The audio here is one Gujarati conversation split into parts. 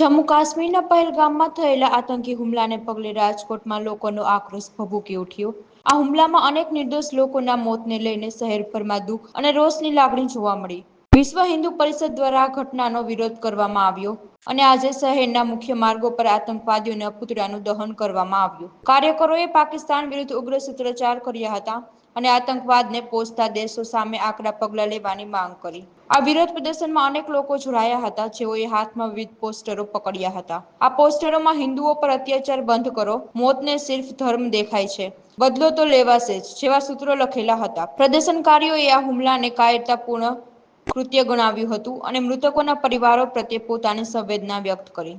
જમ્મુ કાશ્મીરના પહેલગામમાં થયેલા આતંકી હુમલાને પગલે રાજકોટમાં લોકોનો આક્રોશ ભભૂકી ઉઠ્યો. આ હુમલામાં અનેક નિર્દોષ લોકોના મોતને લઈને શહેરભરમાં દુઃખ અને રોષની લાગણી જોવા મળી. વિશ્વ હિન્દુ પરિષદ દ્વારા આ ઘટનાનો વિરોધ કરવામાં આવ્યો અને આજે શહેરના મુખ્ય માર્ગો પર આતંકવાદીઓના પુતળાનું દહન કરવામાં આવ્યું. કાર્યકરોએ પાકિસ્તાન વિરુદ્ધ ઉગ્ર સૂત્રોચ્ચાર કર્યા હતા. અને આતંકવાદને પોષતા દેશો સામે આકરા પગલાં લેવાની માંગ કરી. આ વિરોધ પ્રદર્શનમાં અનેક લોકો જોડાયા હતા. જેઓએ હાથમાં વિવિધ પોસ્ટરો પકડ્યા હતા. આ પોસ્ટરોમાં હિન્દુઓ પર અત્યાચાર બંધ કરો, મોતને સિર્ફ ધર્મ દેખાય છે. બદલો તો લેવાશે જ, જેવા સૂત્રો લખેલા હતા. પ્રદર્શનકારીઓએ આ હુમલાને કાયરતાપૂર્ણ કૃત્ય ગણાવ્યું હતું અને મૃતકોના પરિવારો પ્રત્યે પોતાની સંવેદના વ્યક્ત કરી.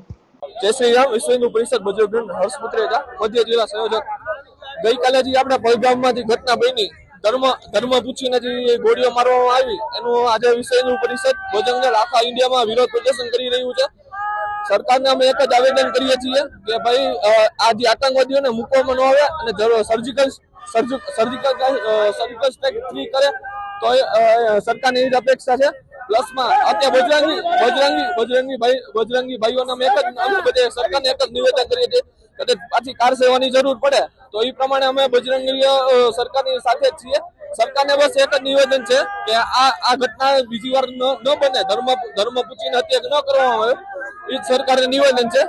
જય શ્રી રામ વિશ્વ હિન્દુ પરિષદ બજરંગ હર્ષ પુત્રેજા મધ્ય જિલ્લા સંયોજક ગઈકાલે જે આપણે પલગામમાંથી ઘટના બની, ધર્મ ધર્મ પૂછીને જે ગોળીઓ મારવામાં આવી, એનું આજે વિષયનું પરિષદ ભોજનગર આખા ઇન્ડિયામાં વિરોધ પ્રદર્શન કરી રહ્યું છે. સરકારને અમે એક જ આવેદન કરીએ છીએ કે ભાઈ આ જે આતંકવાદીઓને મૂકવામાં ન આવે અને surgical surgical surgical strike free કરે તો સરકારની એવી જ અપેક્ષા છે. પ્લસમાં અત્યારે બજરંગી બજરંગી બજરંગી બજરંગી ભાઈઓને અમે એક જ, અમે બધે સરકારને એક જ નિવેદન કરીએ છીએ પાછી કાર સેવાની જરૂર પડે. તો એ પ્રમાણે અમે બજરંગ સરકારની સાથે જ છીએ. સરકારને બસ એક જ નિવેદન છે કે આ આ ઘટના બીજી વાર ન બને. ધર્મ ધર્મ પૂછીને હત્યા ન કરવામાં આવે. એ જ સરકારને નિવેદન છે.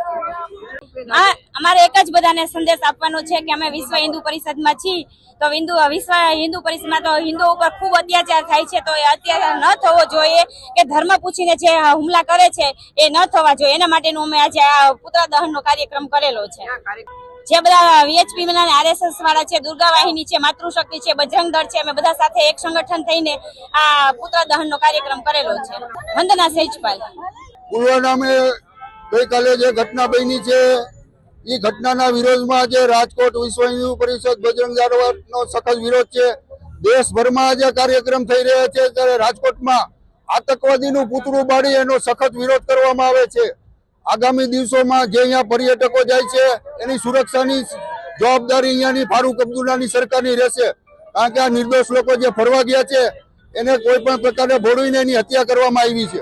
અમારે એક જ બધાને સંદેશ આપવાનો છે કે અમે વિશ્વ હિન્દુ પરિષદમાં છીએ. તો હિન્દુ વિશ્વ હિન્દુ પરિષદમાં તો હિન્દુ ઉપર ખૂબ અત્યાચાર થાય છે. તો એ અત્યાચાર ન થવો જોઈએ કે ધર્મ પૂછીને જે હુમલા કરે છે, એ ન થવા જોઈએ. એના માટેનું અમે આજે આ પુત્ર દહનનો કાર્યક્રમ કરેલો છે. જે બધા વીએચપી ના આરએસએસ વાળા છે, દુર્ગા વાહિની છે, માતૃશક્તિ છે, બજરંગ દળ છે, અમે બધા સાથે એક સંગઠન થઈને આ પુત્ર દહનનો કાર્યક્રમ કરેલો છે. વંદના સેજપાલ. પુલવામામે ગઈકાલે જે ઘટના બની છે એ ઘટનાના વિરોધમાં જે રાજકોટ વિશ્વ હિન્દુ પરિષદ બજરંગ દળનો સખત વિરોધ છે. દેશભરમાં જે કાર્યક્રમ થઈ રહ્યા છે, ત્યારે રાજકોટમાં આતંકવાદીનું પૂતળું બાળી એનો સખત વિરોધ કરવામાં આવે છે. આગામી દિવસોમાં જે અહીંયા પર્યટકો જાય છે, એની સુરક્ષાની જવાબદારી અહીંયાની ફારૂક અબ્દુલ્લાની સરકારની રહેશે. કારણ કે આ નિર્દોષ લોકો જે ફરવા ગયા છે, એને કોઈ પણ પ્રકારે ભોળવીને એની હત્યા કરવામાં આવી છે.